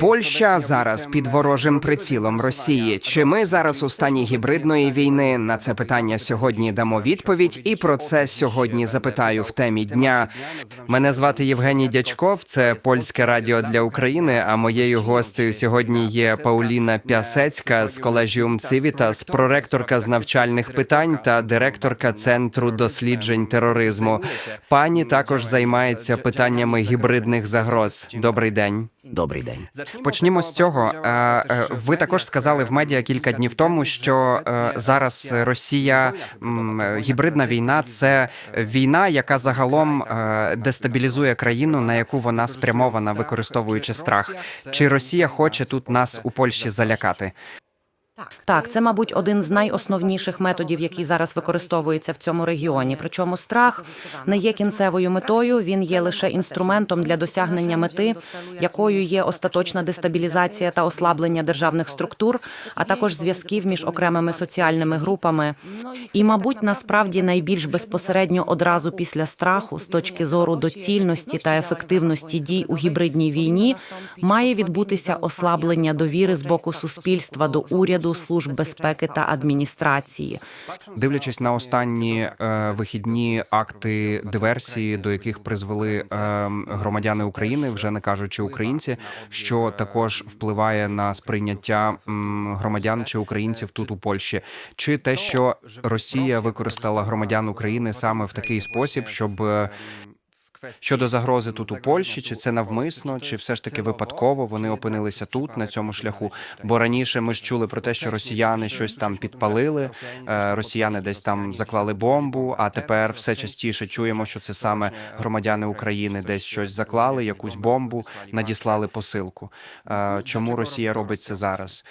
Польща зараз під ворожим прицілом Росії. Чи ми зараз у стані гібридної війни? На це питання сьогодні дамо відповідь, і про це сьогодні запитаю в темі дня. Мене звати Євгеній Дячков. Це польське радіо для України. А моєю гостею сьогодні є Пауліна Пясецька з колегіум Цивітас, проректорка з навчальних питань та директорка центру досліджень тероризму. Пані також займається питаннями гібридних загроз. Добрий день. Добрий день. Почнімо з цього. Е, Ви також сказали в медіа кілька днів тому, що е, зараз Росія е, гібридна війна це війна, яка загалом дестабілізує країну, на яку вона спрямована, використовуючи страх. Чи Росія хоче тут нас у Польщі залякати? Так, це, мабуть, один з найосновніших методів, який зараз використовується в цьому регіоні. Причому страх не є кінцевою метою, він є лише інструментом для досягнення мети, якою є остаточна дестабілізація та ослаблення державних структур, а також зв'язків між окремими соціальними групами. І, мабуть, насправді найбільш безпосередньо одразу після страху, з точки зору доцільності та ефективності дій у гібридній війні, має відбутися ослаблення довіри з боку суспільства до уряду, служб безпеки та адміністрації. Дивлячись на останні е, вихідні акти диверсії, до яких призвели е, громадяни України, вже не кажучи українці, що також впливає на сприйняття м, громадян чи українців тут у Польщі, чи те, що Росія використала громадян України саме в такий спосіб, щоб е, Щодо загрози тут у Польщі, чи це навмисно, чи все ж таки випадково вони опинилися тут на цьому шляху? Бо раніше ми ж чули про те, що росіяни щось там підпалили, е, росіяни десь там заклали бомбу. А тепер все частіше чуємо, що це саме громадяни України десь щось заклали, якусь бомбу, надіслали посилку. Е, Чому Росія робить це зараз?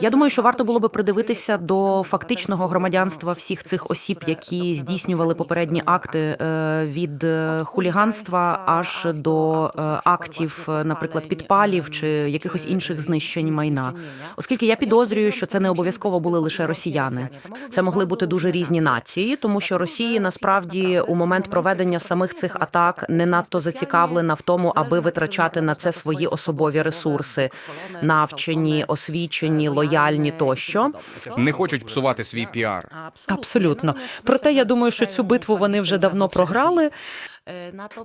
Я думаю, що варто було би придивитися до фактичного громадянства всіх цих осіб, які здійснювали попередні акти е, від е, хуліганства аж до е, актів, наприклад, підпалів чи якихось інших знищень майна. Оскільки я підозрюю, що це не обов'язково були лише росіяни. Це могли бути дуже різні нації, тому що Росії насправді у момент проведення самих цих атак не надто зацікавлена в тому, аби витрачати на це свої особові ресурси, навчені, освічені, лояльні тощо. не хочуть псувати свій піар. Абсолютно. Проте я думаю, що цю битву вони вже давно програли.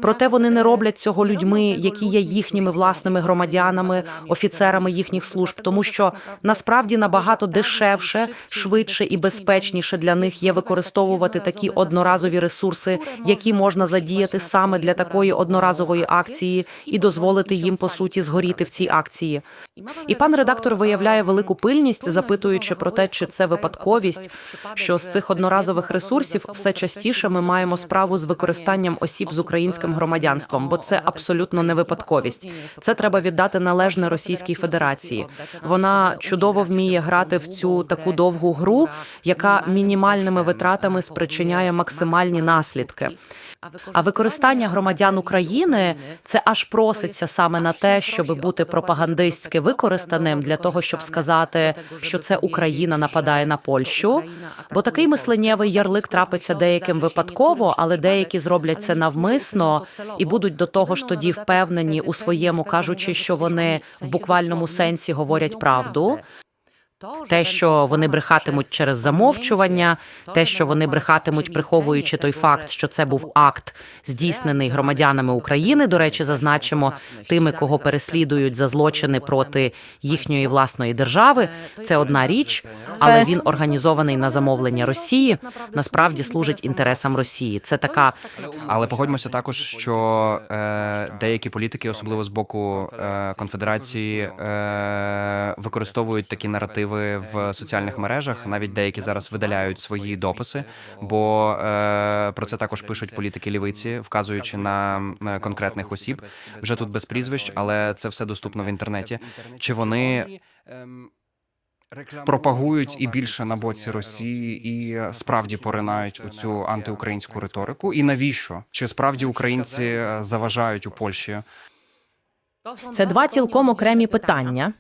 Проте вони не роблять цього людьми, які є їхніми власними громадянами, офіцерами їхніх служб, тому що насправді набагато дешевше, швидше і безпечніше для них є використовувати такі одноразові ресурси, які можна задіяти саме для такої одноразової акції, і дозволити їм по суті згоріти в цій акції. І пан редактор виявляє велику пильність, запитуючи про те, чи це випадковість, що з цих одноразових ресурсів все частіше ми маємо справу з використанням осіб з українським громадянством, бо це абсолютно не випадковість. Це треба віддати належне Російській Федерації. Вона чудово вміє грати в цю таку довгу гру, яка мінімальними витратами спричиняє максимальні наслідки. А використання громадян України це аж проситься саме на те, щоб бути пропагандистськи використаним для того, щоб сказати, що це Україна нападає на Польщу. Бо такий мисленнєвий ярлик трапиться деяким випадково, але деякі зроблять це навмисно і будуть до того ж тоді впевнені у своєму, кажучи, що вони в буквальному сенсі говорять правду. Те, що вони брехатимуть через замовчування, те, що вони брехатимуть, приховуючи той факт, що це був акт, здійснений громадянами України. До речі, зазначимо тими, кого переслідують за злочини проти їхньої власної держави. Це одна річ, але він організований на замовлення Росії. Насправді служить інтересам Росії. Це така Але погодьмося також, що е, деякі політики, особливо з боку е, конфедерації, е, використовують такі наративи в соціальних мережах. Навіть деякі зараз видаляють свої дописи, бо е, про це також пишуть політики лівиці, вказуючи на е, конкретних осіб. Вже тут без прізвищ, але це все доступно в інтернеті. Чи вони пропагують і більше на боці Росії, і справді поринають у цю антиукраїнську риторику? І навіщо? Чи справді українці е, заважають у Польщі? Це два цілком окремі питання.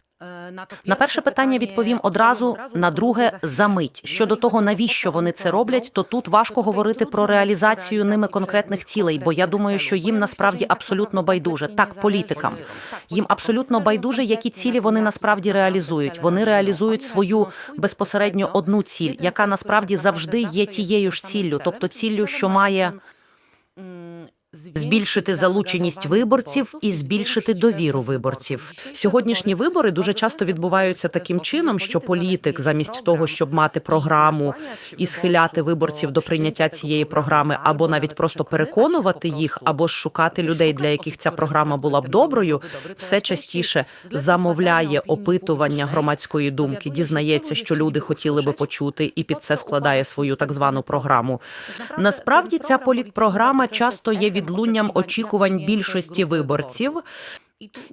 На перше питання відповім одразу, на друге за мить. Щодо того, навіщо вони це роблять, то тут важко говорити про реалізацію ними конкретних цілей, бо я думаю, що їм насправді абсолютно байдуже. Так, політикам їм абсолютно байдуже, які цілі вони насправді реалізують. Вони реалізують свою безпосередньо одну ціль, яка насправді завжди є тією ж ціллю, тобто ціллю, що має збільшити залученість виборців і збільшити довіру виборців. Сьогоднішні вибори дуже часто відбуваються таким чином, що політик, замість того, щоб мати програму і схиляти виборців до прийняття цієї програми, або навіть просто переконувати їх, або ж шукати людей, для яких ця програма була б доброю, все частіше замовляє опитування громадської думки, дізнається, що люди хотіли би почути, і під це складає свою так звану програму. Насправді ця політпрограма часто є відлунням очікувань більшості виборців.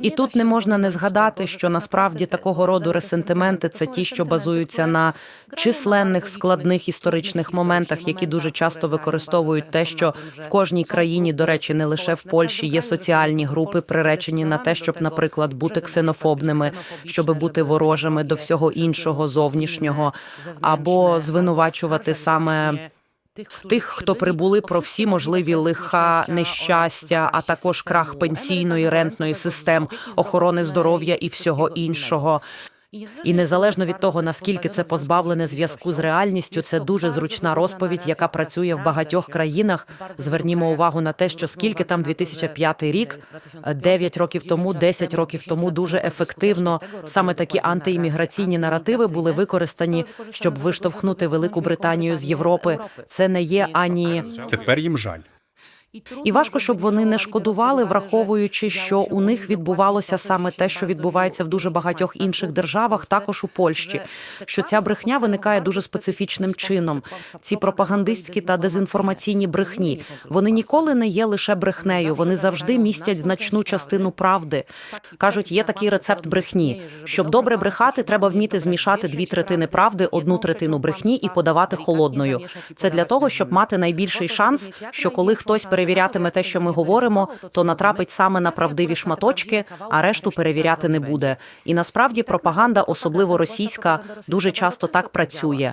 І тут не можна не згадати, що насправді такого роду ресентименти це ті, що базуються на численних складних історичних моментах, які дуже часто використовують те, що в кожній країні, до речі, не лише в Польщі, є соціальні групи, приречені на те, щоб, наприклад, бути ксенофобними, щоб бути ворожими до всього іншого зовнішнього, або звинувачувати саме. Тих, хто прибули про всі можливі лиха, нещастя, а також крах пенсійної рентної систем, охорони здоров'я і всього іншого. І незалежно від того, наскільки це позбавлене зв'язку з реальністю, це дуже зручна розповідь, яка працює в багатьох країнах. Звернімо увагу на те, що скільки там 2005 рік, 9 років тому, 10 років тому дуже ефективно саме такі антиімміграційні наративи були використані, щоб виштовхнути Велику Британію з Європи. Це не є ані Тепер їм жаль. І важко, щоб вони не шкодували, враховуючи, що у них відбувалося саме те, що відбувається в дуже багатьох інших державах, також у Польщі. Що ця брехня виникає дуже специфічним чином. Ці пропагандистські та дезінформаційні брехні вони ніколи не є лише брехнею. Вони завжди містять значну частину правди. кажуть, є такий рецепт брехні. Щоб добре брехати, треба вміти змішати дві третини правди, одну третину брехні і подавати холодною. Це для того, щоб мати найбільший шанс, що коли хтось перевірятиме те, що ми говоримо, то натрапить саме на правдиві шматочки, а решту перевіряти не буде. І насправді пропаганда, особливо російська, дуже часто так працює.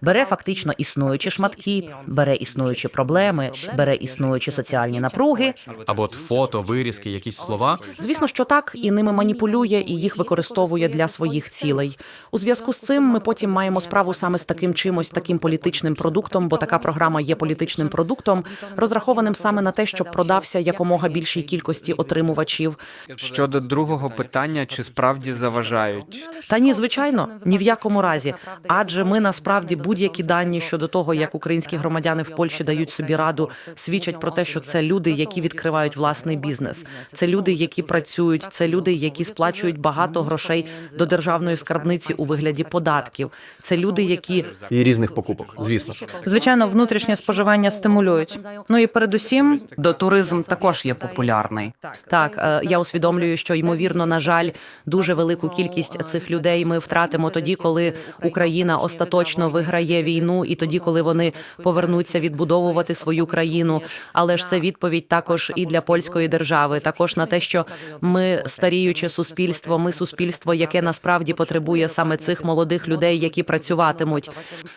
Бере фактично існуючі шматки, бере існуючі проблеми, бере існуючі соціальні напруги. Або фото, вирізки, якісь слова. Звісно, що так, і ними маніпулює, і їх використовує для своїх цілей. У зв'язку з цим ми потім маємо справу саме з таким чимось, таким політичним продуктом, бо така програма є політичним продуктом, розрахованим саме на те, щоб продався якомога більшій кількості отримувачів. Щодо другого питання, чи справді заважають? Та ні, звичайно, ні в якому разі. Адже ми насправді будь-які дані щодо того, як українські громадяни в Польщі дають собі раду, свідчать про те, що це люди, які відкривають власний бізнес. Це люди, які працюють, це люди, які сплачують багато грошей до державної скарбниці у вигляді податків. Це люди, які і різних покупок, звісно. Звичайно, внутрішнє споживання стимулюють. Ну і передусім, До туризм також є популярний. Так, е, я усвідомлюю, що ймовірно, на жаль, дуже велику кількість цих людей ми втратимо тоді, коли Україна остаточно виграє війну, і тоді, коли вони повернуться відбудовувати свою країну. Але ж це відповідь також і для польської держави, також на те, що ми старіюче суспільство, ми суспільство, яке насправді потребує саме цих молодих людей, які працюватимуть.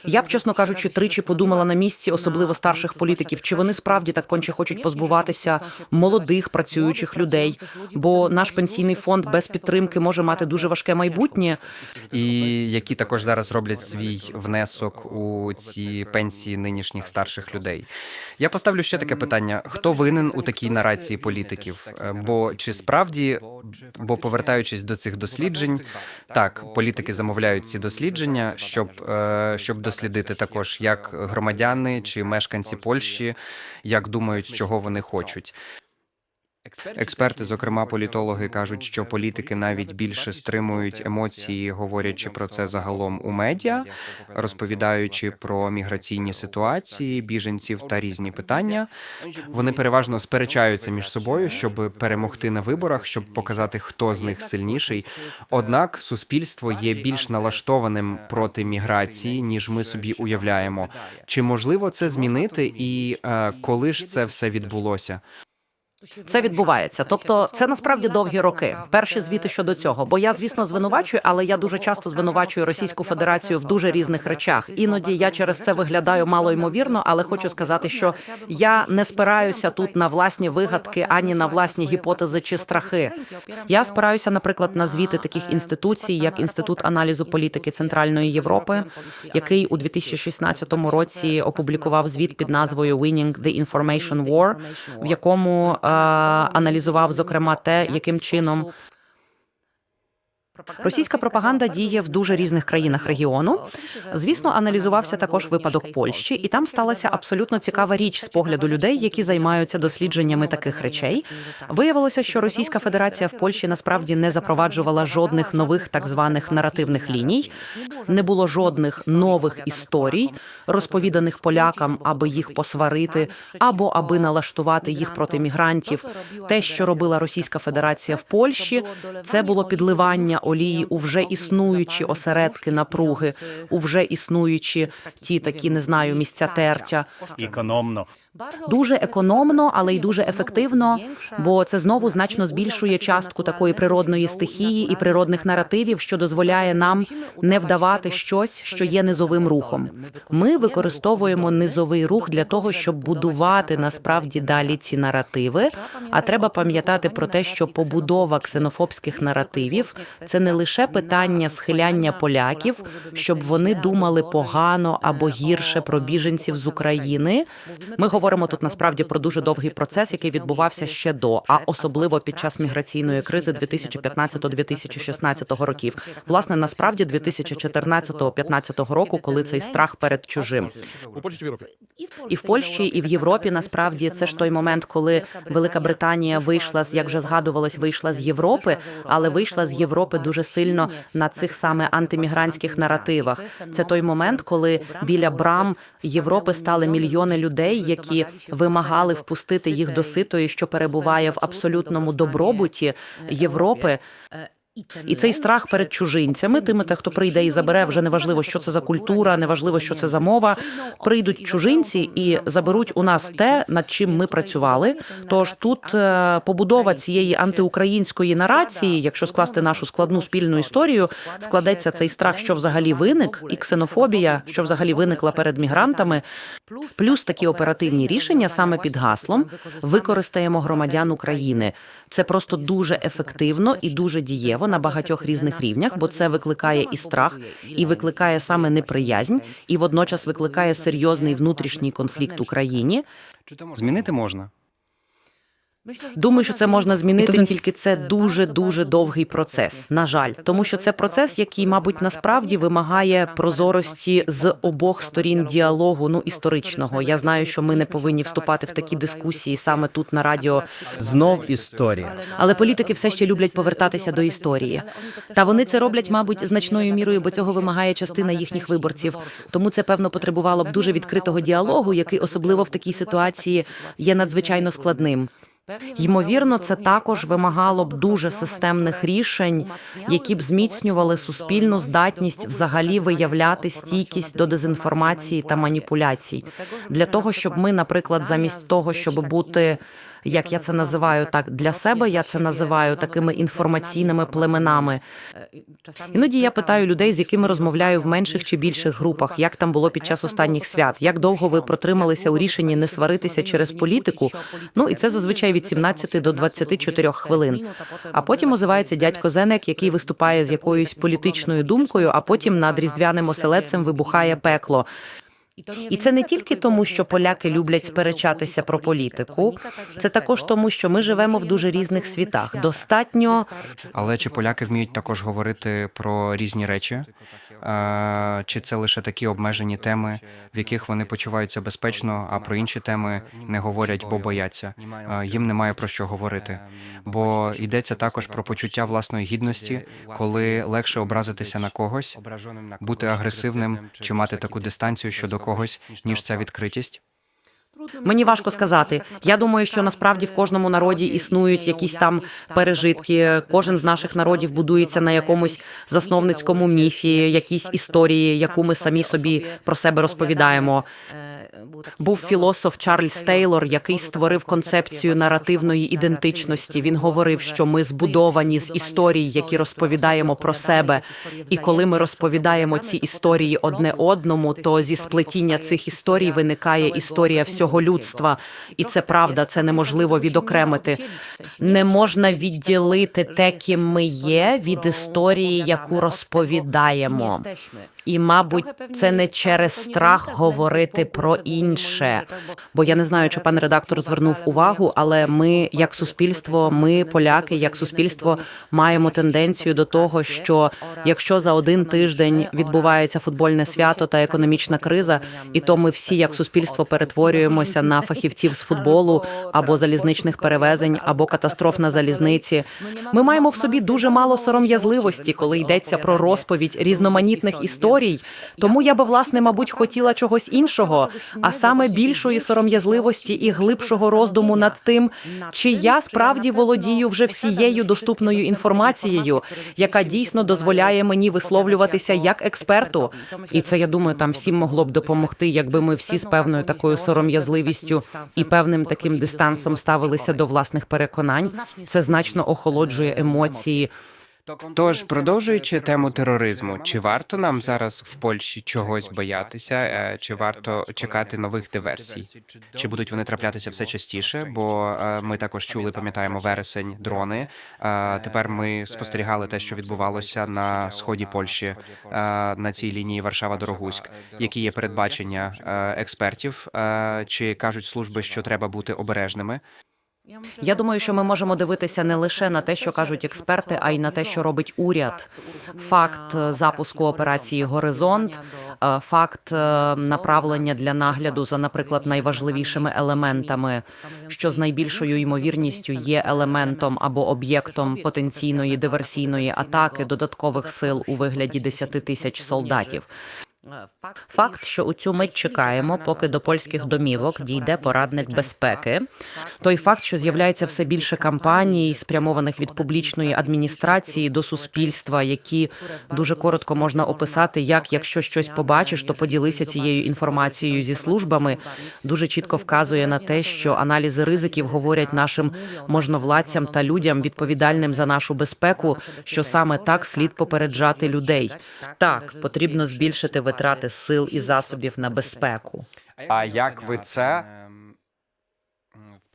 Я б, чесно кажучи, тричі подумала на місці, особливо старших політиків, чи вони справді так конче хочуть позбуватися молодих працюючих людей, бо наш пенсійний фонд без підтримки може мати дуже важке майбутнє. і які також зараз роблять свій внесок у ці пенсії нинішніх старших людей. Я поставлю ще таке питання: хто винен у такій нарації політиків? Е, Бо чи справді, бо повертаючись до цих досліджень, так політики замовляють ці дослідження, щоб, е, щоб дослідити також як громадяни чи мешканці Польщі, як думають, чого вони хочуть. Експерти, зокрема політологи, кажуть, що політики навіть більше стримують емоції, говорячи про це загалом у медіа, розповідаючи про міграційні ситуації, біженців та різні питання. Вони переважно сперечаються між собою, щоб перемогти на виборах, щоб показати, хто з них сильніший. Однак суспільство є більш налаштованим проти міграції, ніж ми собі уявляємо. Чи можливо це змінити, і е, коли ж це все відбулося? Це відбувається. Тобто, це насправді довгі роки. Перші звіти щодо цього. Бо я, звісно, звинувачую, але я дуже часто звинувачую Російську Федерацію в дуже різних речах. Іноді я через це виглядаю малоймовірно, але хочу сказати, що я не спираюся тут на власні вигадки ані на власні гіпотези чи страхи. Я спираюся, наприклад, на звіти таких інституцій, як інститут аналізу політики Центральної Європи, який у 2016 році опублікував звіт під назвою Winning the Information War, в якому е, аналізував зокрема те, яким чином Російська пропаганда діє в дуже різних країнах регіону. Звісно, аналізувався також випадок Польщі, і там сталася абсолютно цікава річ з погляду людей, які займаються дослідженнями таких речей. Виявилося, що Російська Федерація в Польщі насправді не запроваджувала жодних нових так званих наративних ліній, не було жодних нових історій, розповіданих полякам, аби їх посварити, або аби налаштувати їх проти мігрантів. Те, що робила Російська Федерація в Польщі, це було підливання олії у вже існуючі осередки напруги, у вже існуючі ті такі, не знаю, місця тертя. Економно. Дуже економно, але й дуже ефективно, бо це знову значно збільшує частку такої природної стихії і природних наративів, що дозволяє нам не вдавати щось, що є низовим рухом. Ми використовуємо низовий рух для того, щоб будувати насправді далі ці наративи. А треба пам'ятати про те, що побудова ксенофобських наративів це не лише питання схиляння поляків, щоб вони думали погано або гірше про біженців з України. Ми говоримо тут насправді про дуже довгий процес, який відбувався ще до, а особливо під час міграційної кризи 2015-2016 років. Власне, насправді 2014-2015 року, коли цей страх перед чужим. І в Польщі, і в Європі насправді це ж той момент, коли Велика Британія вийшла з, як вже згадувалось, вийшла з Європи, але вийшла з Європи дуже сильно на цих саме антимігрантських наративах. Це той момент, коли біля брам Європи стали мільйони людей, які вимагали впустити їх до ситої, що перебуває в абсолютному добробуті Європи. І цей страх перед чужинцями, тими, те, хто прийде і забере, вже неважливо, що це за культура, неважливо, що це за мова. Прийдуть чужинці і заберуть у нас те, над чим ми працювали. Тож тут е, побудова цієї антиукраїнської нарації, якщо скласти нашу складну спільну історію, складеться цей страх, що взагалі виник, і ксенофобія, що взагалі виникла перед мігрантами, плюс такі оперативні рішення саме під гаслом використаємо громадян України. Це просто дуже ефективно і дуже дієво на багатьох різних рівнях, бо це викликає і страх, і викликає саме неприязнь, і водночас викликає серйозний внутрішній конфлікт Україні. країні. Змінити можна. Думаю, що це можна змінити, тільки це дуже дуже довгий процес. На жаль, тому що це процес, який, мабуть, насправді вимагає прозорості з обох сторін діалогу. Ну історичного. Я знаю, що ми не повинні вступати в такі дискусії саме тут на радіо. Знов історія. Але політики все ще люблять повертатися до історії. Та вони це роблять, мабуть, значною мірою, бо цього вимагає частина їхніх виборців. Тому це певно потребувало б дуже відкритого діалогу, який особливо в такій ситуації є надзвичайно складним. Ймовірно, це також вимагало б дуже системних рішень, які б зміцнювали суспільну здатність взагалі виявляти стійкість до дезінформації та маніпуляцій. Для того, щоб ми, наприклад, замість того, щоб бути як я це називаю так для себе, я це називаю такими інформаційними племенами. Іноді я питаю людей, з якими розмовляю в менших чи більших групах, як там було під час останніх свят, як довго ви протрималися у рішенні не сваритися через політику. Ну і це зазвичай від 17 до 24 хвилин. А потім озивається дядько Зенек, який виступає з якоюсь політичною думкою, а потім над різдвяним оселедцем вибухає пекло. І це не тільки тому, що поляки люблять сперечатися про політику, це також тому, що ми живемо в дуже різних світах. Достатньо. Але чи поляки вміють також говорити про різні речі? Е, Чи це лише такі обмежені теми, в яких вони почуваються безпечно, а про інші теми не говорять, бо бояться? Е, Їм немає про що говорити. Бо йдеться також про почуття власної гідності, коли легше образитися на когось, бути агресивним чи мати таку дистанцію щодо когось, ніж ця відкритість. Мені важко сказати. Я думаю, що насправді в кожному народі існують якісь там пережитки. Кожен з наших народів будується на якомусь засновницькому міфі, якійсь історії, яку ми самі собі про себе розповідаємо. Був філософ Чарльз Тейлор, який створив концепцію наративної ідентичності. Він говорив, що ми збудовані з історій, які розповідаємо про себе. І коли ми розповідаємо ці історії одне одному, то зі сплетіння цих історій виникає історія всього людства. І це правда, це неможливо відокремити. Не можна відділити те, ким ми є, від історії, яку розповідаємо. І, мабуть, це не через страх говорити про інше. Бо я не знаю, чи пан редактор звернув увагу, але ми, як суспільство, ми, поляки, як суспільство, маємо тенденцію до того, що якщо за один тиждень відбувається футбольне свято та економічна криза, і то ми всі, як суспільство, перетворюємося на фахівців з футболу або залізничних перевезень, або катастроф на залізниці. Ми маємо в собі дуже мало сором'язливості, коли йдеться про розповідь різноманітних історій. Тому я би власне, мабуть, хотіла чогось іншого, а саме більшої сором'язливості і глибшого роздуму над тим, чи я справді володію вже всією доступною інформацією, яка дійсно дозволяє мені висловлюватися як експерту. І це я думаю, там всім могло б допомогти, якби ми всі з певною такою сором'язливістю і певним таким дистансом ставилися до власних переконань. Це значно охолоджує емоції. Тож, продовжуючи тему тероризму, чи варто нам зараз в Польщі чогось боятися, е, чи варто чекати нових диверсій? Чи будуть вони траплятися все частіше? Бо е, ми також чули, пам'ятаємо вересень, дрони. Е, Тепер ми спостерігали те, що відбувалося на сході Польщі на цій лінії Варшава-Дорогуськ. Які є передбачення експертів? Чи кажуть служби, що треба бути обережними? Я думаю, що ми можемо дивитися не лише на те, що кажуть експерти, а й на те, що робить уряд. Факт е, запуску операції Горизонт, е, факт е, направлення для нагляду за, наприклад, найважливішими елементами, що з найбільшою ймовірністю є елементом або об'єктом потенційної диверсійної атаки додаткових сил у вигляді 10 тисяч солдатів. Факт, що у цю мить чекаємо, поки до польських домівок дійде порадник безпеки. Той факт, що з'являється все більше кампаній, спрямованих від публічної адміністрації до суспільства, які дуже коротко можна описати, як якщо щось побачиш, то поділися цією інформацією зі службами. Дуже чітко вказує на те, що аналізи ризиків говорять нашим можновладцям та людям, відповідальним за нашу безпеку, що саме так слід попереджати людей. Так, потрібно збільшити витрати сил і засобів на безпеку. А як ви це?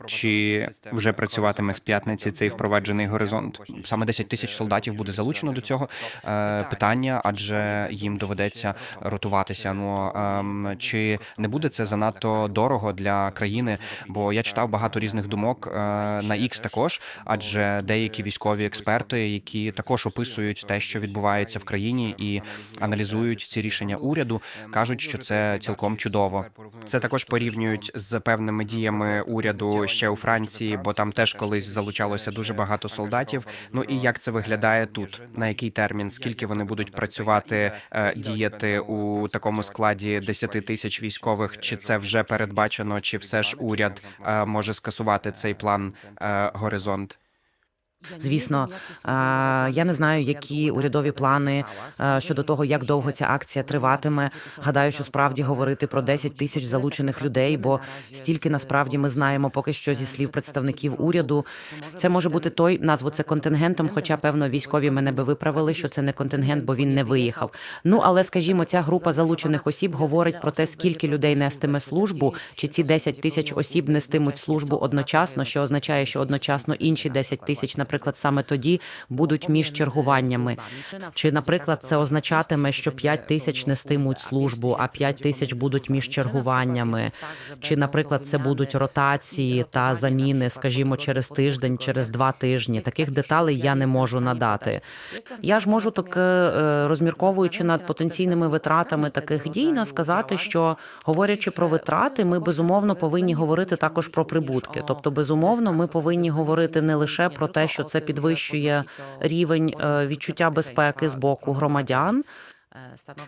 Чи вже працюватиме з п'ятниці цей впроваджений горизонт? Саме 10 тисяч солдатів буде залучено до цього е, питання, адже їм доведеться ротуватися. Ну ем, чи не буде це занадто дорого для країни? Бо я читав багато різних думок е, на X також, адже деякі військові експерти, які також описують те, що відбувається в країні, і аналізують ці рішення уряду, кажуть, що це цілком чудово. Це також порівнюють з певними діями уряду ще у Франції, бо там теж колись залучалося дуже багато солдатів. Ну і як це виглядає тут? На який термін? Скільки вони будуть працювати, е, діяти у такому складі 10 тисяч військових? Чи це вже передбачено, чи все ж уряд е, може скасувати цей план е, горизонт? Звісно, е, я не знаю, які урядові плани е, щодо того, як довго ця акція триватиме. Гадаю, що справді говорити про 10 тисяч залучених людей, бо стільки насправді ми знаємо поки що зі слів представників уряду. Це може бути той назву це контингентом. Хоча певно військові мене би виправили, що це не контингент, бо він не виїхав. Ну але скажімо, ця група залучених осіб говорить про те, скільки людей нестиме службу, чи ці 10 тисяч осіб нестимуть службу одночасно, що означає, що одночасно інші 10 тисяч, наприклад, саме тоді будуть між чергуваннями. Чи, наприклад, це означатиме, що 5 тисяч нестимуть службу, а 5 тисяч будуть між чергуваннями? Чи, наприклад, це будуть ротації та заміни, скажімо, через тиждень, через два тижні? Таких деталей я не можу надати. Я ж можу так, е, розмірковуючи над потенційними витратами таких дій, на сказати, що говорячи про витрати, ми безумовно повинні говорити також про прибутки. Тобто, безумовно, ми повинні говорити не лише про те, що це підвищує рівень е, відчуття безпеки з боку громадян.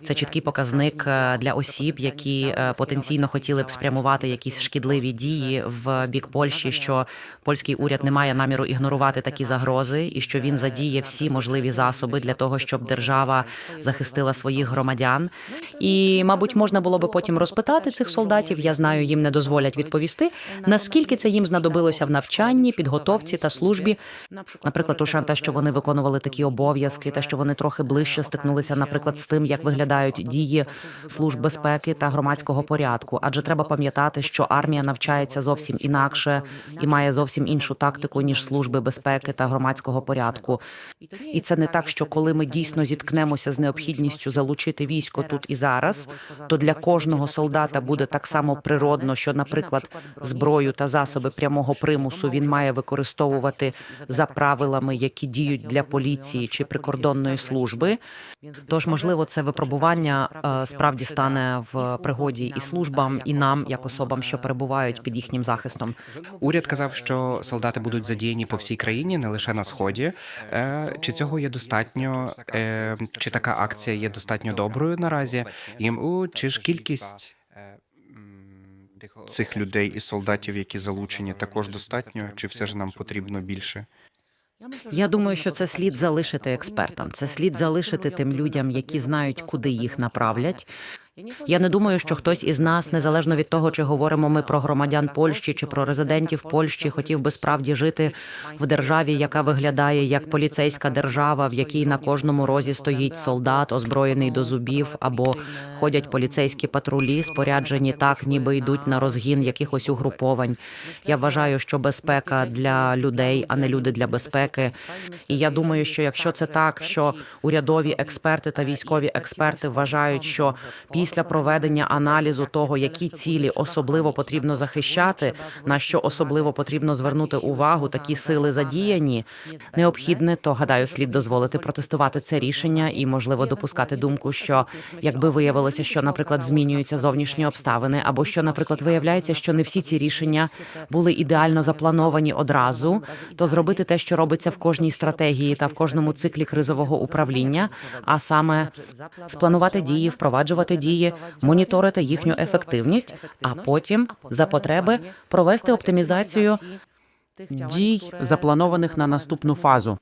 Це чіткий показник е, для осіб, які е, потенційно хотіли б спрямувати якісь шкідливі дії в бік Польщі, що польський уряд не має наміру ігнорувати такі загрози, і що він задіє всі можливі засоби для того, щоб держава захистила своїх громадян. І, мабуть, можна було би потім розпитати цих солдатів. Я знаю, їм не дозволять відповісти, наскільки це їм знадобилося в навчанні, підготовці та службі. Наприклад, лише те, що вони виконували такі обов'язки, те, що вони трохи ближче стикнулися, наприклад, з тим, як виглядають дії служб безпеки та громадського порядку. Адже треба пам'ятати, що армія навчається зовсім інакше і має зовсім іншу тактику ніж служби безпеки та громадського порядку. І це не так, що коли ми дійсно зіткнемося з необхідністю залучити військо тут і зараз, то для кожного солдата буде так само природно, що, наприклад, зброю та засоби прямого примусу він має використовувати за правилами, які діють для поліції чи прикордонної служби. Тож, можливо, це випробування е, справді стане в пригоді і службам, і нам, як особам, що перебувають під їхнім захистом. Уряд казав, що солдати будуть задіяні по всій країні, не лише на сході. Е, Чи цього є достатньо? Е, Чи така акція є достатньо доброю наразі? У, чи ж кількість цих людей і солдатів, які залучені, також достатньо? Чи все ж нам потрібно більше? Я думаю, що це слід залишити експертам. Це слід залишити тим людям, які знають, куди їх направлять. Я не думаю, що хтось із нас, незалежно від того, чи говоримо ми про громадян Польщі чи про резидентів Польщі, хотів би справді жити в державі, яка виглядає як поліцейська держава, в якій на кожному розі стоїть солдат, озброєний до зубів, або ходять поліцейські патрулі, споряджені так, ніби йдуть на розгін якихось угруповань. Я вважаю, що безпека для людей, а не люди для безпеки. І я думаю, що якщо це так, що урядові експерти та військові експерти вважають, що після проведення аналізу того, які цілі особливо потрібно захищати, на що особливо потрібно звернути увагу, такі сили задіяні, необхідне, то гадаю, слід дозволити протестувати це рішення і можливо допускати думку, що якби виявилося, що, наприклад, змінюються зовнішні обставини, або що, наприклад, виявляється, що не всі ці рішення були ідеально заплановані одразу, то зробити те, що робиться в кожній стратегії та в кожному циклі кризового управління, а саме спланувати дії, впроваджувати дії, моніторити їхню ефективність, а потім за потреби провести оптимізацію дій, запланованих на наступну фазу.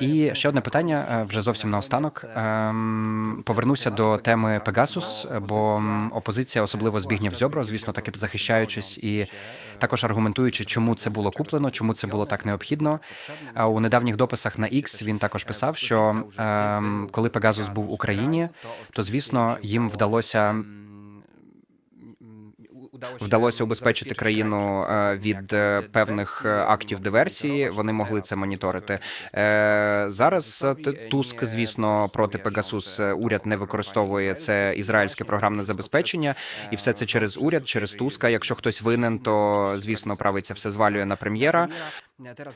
І ще одне питання е, вже зовсім наостанок. Ем, Повернуся до теми Пегасус, бо опозиція, особливо збігнів Зьобро, звісно, таки захищаючись і також аргументуючи, чому це було куплено, чому це було так необхідно. У недавніх дописах на X він також писав, що ем, коли Пегазус був в Україні, то звісно їм вдалося. Вдалося убезпечити країну е, від е, певних е, актів диверсії. Вони могли це моніторити. Зараз Туск, звісно, проти Пегасус уряд не використовує це ізраїльське програмне забезпечення, і все це через уряд, через Туска. Якщо хтось винен, то звісно правиться все звалює на прем'єра.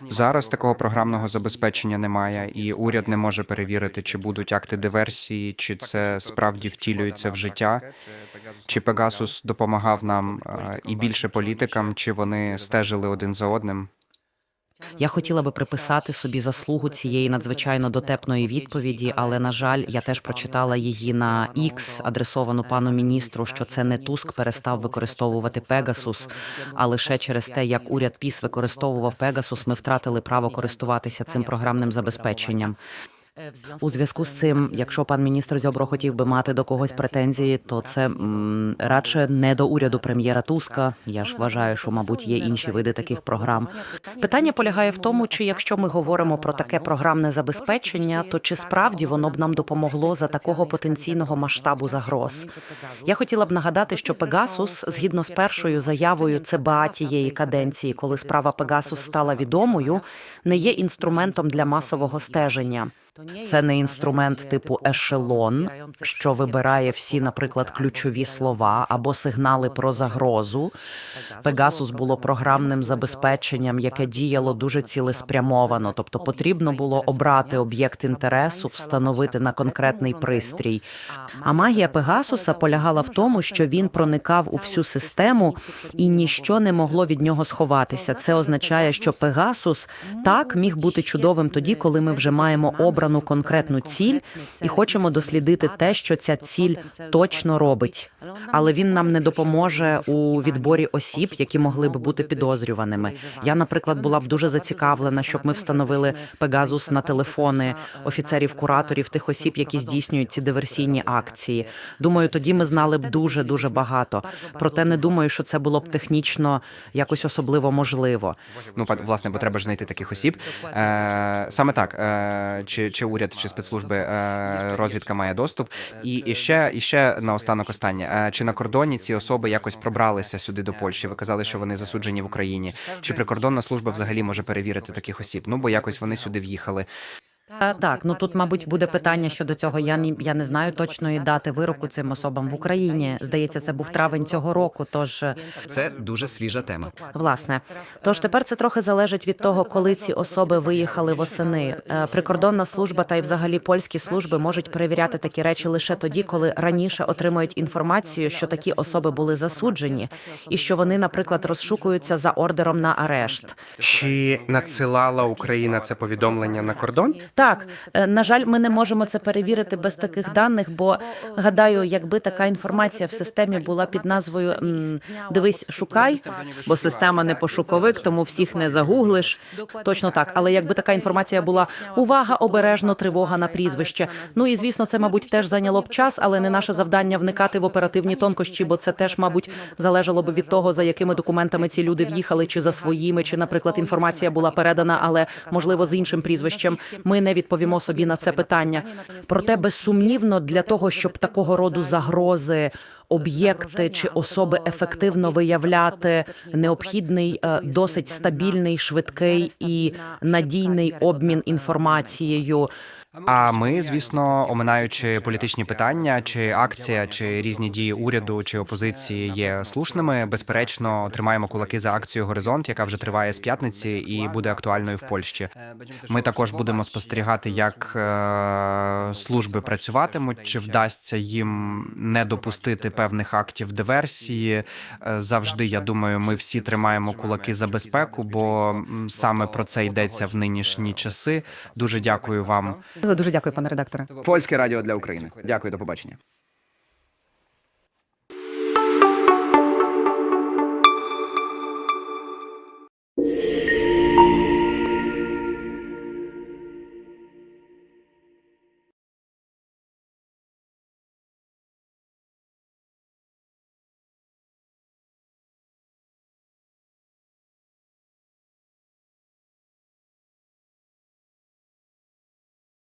Зараз такого програмного забезпечення немає, і уряд не може перевірити, чи будуть акти диверсії, чи це справді втілюється в життя. Чи Пегасус допомагав нам е, і більше політикам, чи вони стежили один за одним? Я хотіла би приписати собі заслугу цієї надзвичайно дотепної відповіді, але на жаль, я теж прочитала її на X, адресовану пану міністру, що це не Туск перестав використовувати Пегасус, а лише через те, як уряд ПІС використовував Пегасус, ми втратили право користуватися цим програмним забезпеченням. У зв'язку з цим, якщо пан міністр Зьобро хотів би мати до когось претензії, то це м, радше не до уряду прем'єра Туска. Я ж вважаю, що мабуть є інші види таких програм. Питання полягає в тому, чи якщо ми говоримо про таке програмне забезпечення, то чи справді воно б нам допомогло за такого потенційного масштабу загроз? Я хотіла б нагадати, що Пегасус, згідно з першою заявою ЦБА тієї каденції, коли справа Пегасус стала відомою, не є інструментом для масового стеження. Це не інструмент типу ешелон, що вибирає всі, наприклад, ключові слова або сигнали про загрозу. Пегасус було програмним забезпеченням, яке діяло дуже цілеспрямовано, тобто потрібно було обрати об'єкт інтересу, встановити на конкретний пристрій. А магія Пегасуса полягала в тому, що він проникав у всю систему, і ніщо не могло від нього сховатися. Це означає, що Пегасус так міг бути чудовим тоді, коли ми вже маємо обрану вибрану конкретну ціль і хочемо дослідити те, що ця ціль точно робить. Але він нам не допоможе у відборі осіб, які могли б бути підозрюваними. Я, наприклад, була б дуже зацікавлена, щоб ми встановили Пегазус на телефони офіцерів, кураторів тих осіб, які здійснюють ці диверсійні акції. Думаю, тоді ми знали б дуже дуже багато. Проте не думаю, що це було б технічно якось особливо можливо. Ну, власне, бо треба ж знайти таких осіб. Е, саме так, е, чи, чи уряд, чи спецслужби е, розвідка має доступ. І, і ще, і ще наостанок останнє. Е, чи на кордоні ці особи якось пробралися сюди до Польщі? Ви казали, що вони засуджені в Україні. Чи прикордонна служба взагалі може перевірити таких осіб? Ну бо якось вони сюди в'їхали. Та, Так, ну тут, мабуть, буде питання щодо цього. Я ні, я не знаю точної дати вироку цим особам в Україні. Здається, це був травень цього року. Тож Це дуже свіжа тема. Власне, тож тепер це трохи залежить від того, коли ці особи виїхали восени. Е, Прикордонна служба та й взагалі польські служби можуть перевіряти такі речі лише тоді, коли раніше отримують інформацію, що такі особи були засуджені, і що вони, наприклад, розшукуються за ордером на арешт. Чи надсилала Україна це повідомлення на кордон? Так, е, на жаль, ми не можемо це перевірити без таких даних, бо гадаю, якби така інформація в системі була під назвою Дивись, шукай, бо система не пошуковик, тому всіх не загуглиш. Точно так, але якби така інформація була увага, обережно, тривога на прізвище. Ну і звісно, це, мабуть, теж зайняло б час, але не наше завдання вникати в оперативні тонкощі, бо це теж, мабуть, залежало б від того, за якими документами ці люди в'їхали, чи за своїми, чи, наприклад, інформація була передана, але можливо з іншим прізвищем. Ми не відповімо собі на це питання. Проте, безсумнівно, для того, щоб такого роду загрози. Об'єкти чи особи ефективно виявляти необхідний е, досить стабільний, швидкий і надійний обмін інформацією. А ми, звісно, оминаючи політичні питання, чи акція, чи різні дії уряду чи опозиції є слушними, безперечно, тримаємо кулаки за акцію Горизонт, яка вже триває з п'ятниці і буде актуальною в Польщі. Ми також будемо спостерігати, як е, служби працюватимуть, чи вдасться їм не допустити певних актів диверсії. Е, Завжди, я думаю, ми всі тримаємо кулаки за безпеку, бо саме про це йдеться в нинішні часи. Дуже дякую вам. Дуже дякую, пане редакторе. Польське радіо для України. Дякую, до побачення.